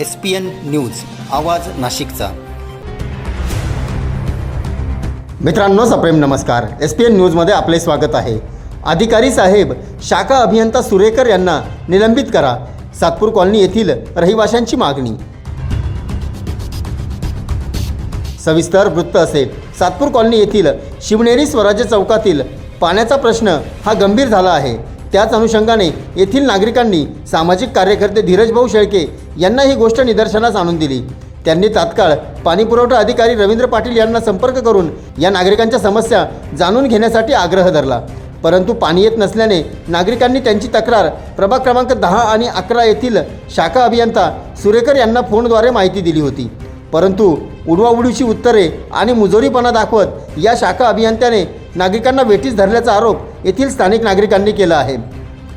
S P N news आवाज नाशिकचा. मित्रांनो सप्रेम नमस्कार. एस पी एन न्यूजमध्ये आपले स्वागत आहे. अधिकारी साहेब शाखा अभियंता सुरेकर यांना निलंबित करा. सातपूर कॉलनी येथील रहिवाशांची मागणी. सविस्तर वृत्त असेल. सातपूर कॉलनी येथील शिवनेरी स्वराज्य चौकातील पाण्याचा प्रश्न हा गंभीर झाला आहे. त्याच अनुषंगाने येथील नागरिकांनी सामाजिक कार्यकर्ते धीरजभाऊ शेळके यांना ही गोष्ट निदर्शनास आणून दिली. त्यांनी तात्काळ पाणीपुरवठा अधिकारी रवींद्र पाटील यांना संपर्क करून या नागरिकांच्या समस्या जाणून घेण्यासाठी आग्रह धरला. परंतु पाणी येत नसल्याने नागरिकांनी त्यांची तक्रार प्रभाग क्रमांक दहा आणि अकरा येथील शाखा अभियंता सुरेकर यांना फोनद्वारे माहिती दिली होती. परंतु उडवाउडीची उत्तरे आणि मुजोरीपणा दाखवत या शाखा अभियंत्याने नागरिकांना वेठीस धरल्याचा आरोप येथील स्थानिक नागरिकांनी केलं आहे.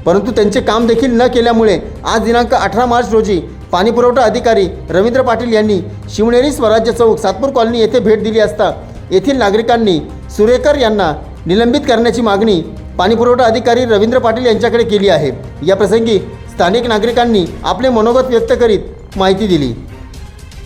परंतु त्यांचे काम देखील न केल्यामुळे आज दिनांक अठरा मार्च रोजी पाणीपुरवठा अधिकारी रवींद्र पाटील यांनी शिवनेरी स्वराज्य चौक सातपूर कॉलनी येथे भेट दिली असता येथील नागरिकांनी सुरेकर यांना निलंबित करण्याची मागणी पाणीपुरवठा अधिकारी रवींद्र पाटील यांच्याकडे केली आहे. या प्रसंगी स्थानिक नागरिकांनी आपले मनोगत व्यक्त करीत माहिती दिली.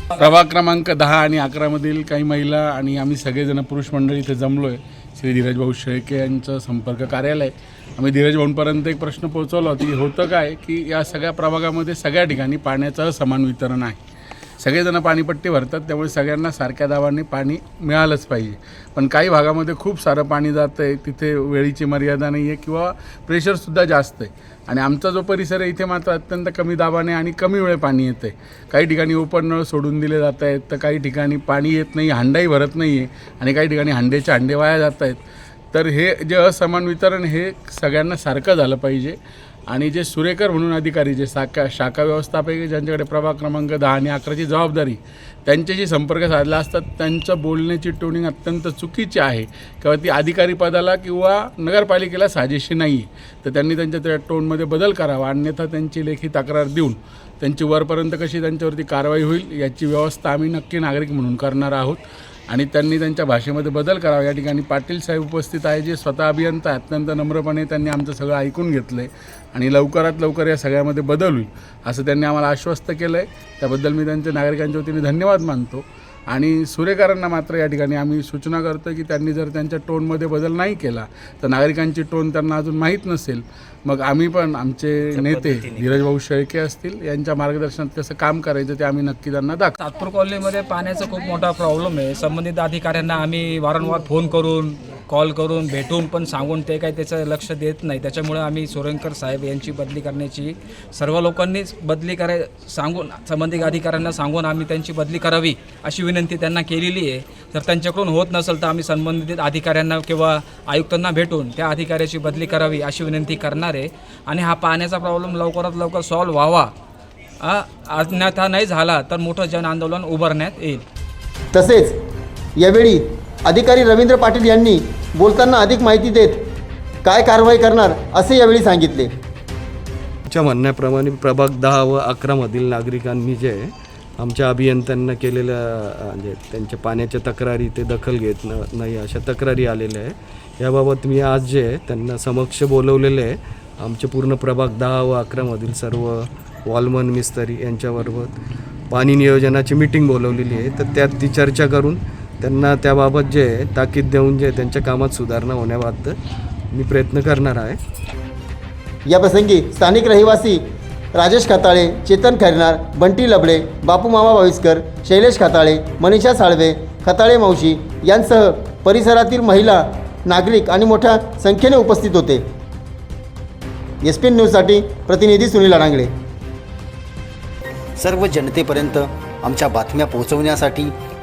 प्रभाग क्रमांक दहा आणि अकरामधील काही महिला आणि आम्ही सगळेजण पुरुष मंडळी इथे जमलो आहे श्री धीरजभाऊ शेळके यांचं संपर्क कार्यालय. आम्ही धीरजभाऊंपर्यंत एक प्रश्न पोहोचवला होती होतं काय की या सगळ्या प्रभागामध्ये सगळ्या ठिकाणी पाण्याचं समान वितरण आहे. सगळेजण पाणीपट्टी भरतात त्यामुळे सगळ्यांना सारख्या दाबाने पाणी मिळालंच पाहिजे. पण काही भागामध्ये खूप सारं पाणी जातं आहे तिथे वेळीची मर्यादा नाही आहे किंवा प्रेशरसुद्धा जास्त आहे. आणि आमचा जो परिसर आहे इथे मात्र अत्यंत कमी दाबाने आणि कमी वेळ पाणी येतं आहे काही ठिकाणी ओपन नळ सोडून दिले जात आहेत तर काही ठिकाणी पाणी येत नाही हांडाही भरत नाही आहे आणि काही ठिकाणी हांड्याचे हांडे वाया जात आहेत. तर हे जे असमान वितरण हे सगळ्यांना सारखं झालं पाहिजे. आणि जे सुरेकर म्हणून अधिकारी जे शाखा शाखा व्यवस्थापक ज्यांच्याकडे प्रभाग क्रमांक दहा आणि अकराची जबाबदारी त्यांच्याशी संपर्क साधला असता त्यांचं बोलण्याची टोनिंग अत्यंत चुकीची आहे. किंवा ती अधिकारी पदाला किंवा नगरपालिकेला साजेशी नाही आहे तर त्यांनी त्यांच्या त्या टोनमध्ये बदल करावा अन्यथा त्यांची लेखी तक्रार देऊन त्यांची वरपर्यंत कशी त्यांच्यावरती कारवाई होईल याची व्यवस्था आम्ही नक्की नागरिक म्हणून करणार आहोत. आणि त्यांनी त्यांच्या भाषेमध्ये बदल करावा. या ठिकाणी पाटील साहेब उपस्थित आहे जे स्वतः अभियंता अत्यंत नम्रपणे त्यांनी आमचं सगळं ऐकून घेतलं आहे आणि लवकरात लवकर या सगळ्यामध्ये बदल होईल असं त्यांनी आम्हाला आश्वस्त केलं आहे त्याबद्दल मी त्यांच्या नागरिकांच्या वतीने धन्यवाद मानतो. आणि सुरेकरांना मात्र या ठिकाणी आम्ही सूचना करतो की त्यांनी जर त्यांच्या टोनमध्ये बदल नाही केला तर नागरिकांची टोन त्यांना अजून माहीत नसेल. मग आम्ही पण आमचे नेते धीरजभाऊ शेळके असतील यांच्या मार्गदर्शनात कसं काम करायचं ते आम्ही नक्की त्यांना दाखवू. सातपूर कॉलनीमध्ये पाण्याचा खूप मोठा प्रॉब्लेम आहे. संबंधित अधिकाऱ्यांना आम्ही वारंवार फोन करून कॉल करून भेटून पण सांगून ते काही त्याचं लक्ष देत नाही. त्याच्यामुळे आम्ही सुरेंकर साहेब यांची बदली करण्याची सर्व लोकांनीच बदली कराय सांगून संबंधित अधिकाऱ्यांना सांगून आम्ही त्यांची बदली करावी अशी विनंती त्यांना केलेली आहे. जर त्यांच्याकडून होत नसेल तर आम्ही संबंधित अधिकाऱ्यांना किंवा आयुक्तांना भेटून त्या अधिकाऱ्याची बदली करावी अशी विनंती करणार आहे. आणि हा पाण्याचा प्रॉब्लेम लवकरात लवकर सॉल्व्ह व्हावा. अन्यथा नाही झाला तर मोठं जन आंदोलन उभारण्यात येईल. तसेच यावेळी अधिकारी रवींद्र पाटील यांनी बोलताना अधिक माहिती देत काय कारवाई करणार असे यावेळी सांगितले. च्या म्हणण्याप्रमाणे प्रभाग दहा व अकरामधील नागरिकांनी जे आमच्या अभियंत्यांना केलेल्या म्हणजे त्यांच्या पाण्याच्या तक्रारी ते दखल घेत न नाही अशा तक्रारी आलेल्या आहे. याबाबत मी आज जे आहे त्यांना समक्ष बोलवलेले आहे आमचे पूर्ण प्रभाग दहा व अकरामधील सर्व वॉलमन मिस्त्री यांच्याबरोबर पाणी नियोजनाची मीटिंग बोलवलेली आहे. तर त्यात ती चर्चा करून त्यांना त्याबाबत जे आहे ताकीद देऊन जे त्यांच्या कामात सुधारणा होण्याबाबत मी प्रयत्न करणार आहे. या प्रसंगी स्थानिक रहिवासी राजेश खताळे चेतन खैरनार बंटी लबडे बापू मामा भाविस्कर शैलेश खताळे मनीषा साळवे खताळे मावशी यांसह परिसरातील महिला नागरिक आणि मोठ्या संख्येने उपस्थित होते. एस पी न्यूजसाठी प्रतिनिधी सुनील अडांगळे. सर्व जनतेपर्यंत आमच्या बातम्या पोहोचवण्यासाठी